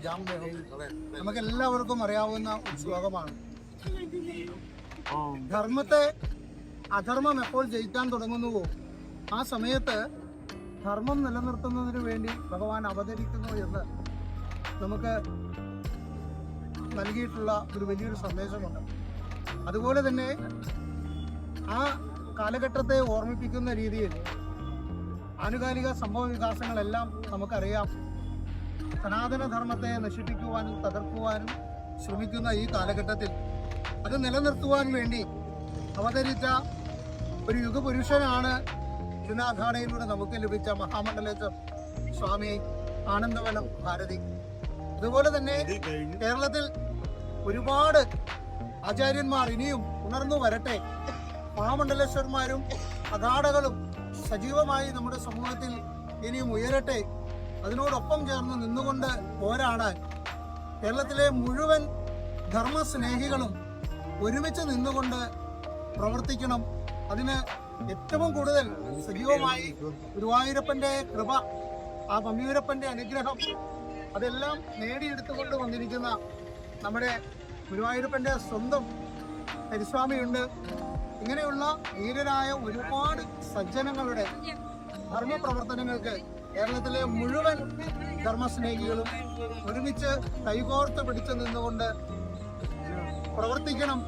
ജാമ്യഹം. നമുക്ക് എല്ലാവർക്കും അറിയാവുന്ന ഒരു ശ്ലോകമാണ്. ധർമ്മത്തെ അധർമ്മം എപ്പോൾ ജയിക്കാൻ തുടങ്ങുന്നുവോ? ആ സമയത്ത് ധർമ്മം നിലനിർത്തുന്നതിന് വേണ്ടി ഭഗവാൻ അവതരിക്കുന്നു എന്ന് നമുക്ക് നൽകിയിട്ടുള്ള ഒരു വലിയൊരു സന്ദേശമുണ്ട്. അതുപോലെ തന്നെ ആ കാലഘട്ടത്തെ ഓർമ്മിപ്പിക്കുന്ന രീതിയിൽ ആനുകാലിക സംഭവ വികാസങ്ങളെല്ലാം നമുക്കറിയാം. സനാതന ധർമ്മത്തെ നശിപ്പിക്കുവാനും തകർക്കുവാനും ശ്രമിക്കുന്ന ഈ കാലഘട്ടത്തിൽ അത് നിലനിർത്തുവാൻ വേണ്ടി അവതരിച്ച ഒരു യുഗപുരുഷനാണ് ജുനാഘാടയിലൂടെ നമുക്ക് ലഭിച്ച മഹാമണ്ഡലേശ്വർ സ്വാമി ആനന്ദവനം ഭാരതി. അതുപോലെ തന്നെ കേരളത്തിൽ ഒരുപാട് ആചാര്യന്മാർ ഇനിയും ഉണർന്നു വരട്ടെ മഹാമണ്ഡലേശ്വരന്മാരും അഗാഢകളും സജീവമായി നമ്മുടെ സമൂഹത്തിൽ ഇനിയും ഉയരട്ടെ. അതിനോടൊപ്പം ചേർന്ന് നിന്നുകൊണ്ട് പോരാടാൻ കേരളത്തിലെ മുഴുവൻ ധർമ്മസ്നേഹികളും ഒരുമിച്ച് നിന്നുകൊണ്ട് പ്രവർത്തിക്കണം. അതിന് ഏറ്റവും കൂടുതൽ സജീവമായി ഗുരുവായൂരപ്പന്റെ കൃപ ആ പമ്മിയൂരപ്പന്റെ അനുഗ്രഹം അതെല്ലാം നേടിയെടുത്തുകൊണ്ട് വന്നിരിക്കുന്ന നമ്മുടെ ഗുരുവായൂരപ്പന്റെ സ്വന്തം ഹരിസ്വാമിയുണ്ട് ഇങ്ങനെയുള്ള ധീരരായ ഒരുപാട് സജ്ജനങ്ങളുടെ ധർമ്മ പ്രവർത്തനങ്ങൾക്ക് കേരളത്തിലെ മുഴുവൻ ധർമ്മസ്നേഹികളും ഒരുമിച്ച് കൈകോർത്ത് പിടിച്ചു നിന്നുകൊണ്ട് പ്രവർത്തിക്കണം.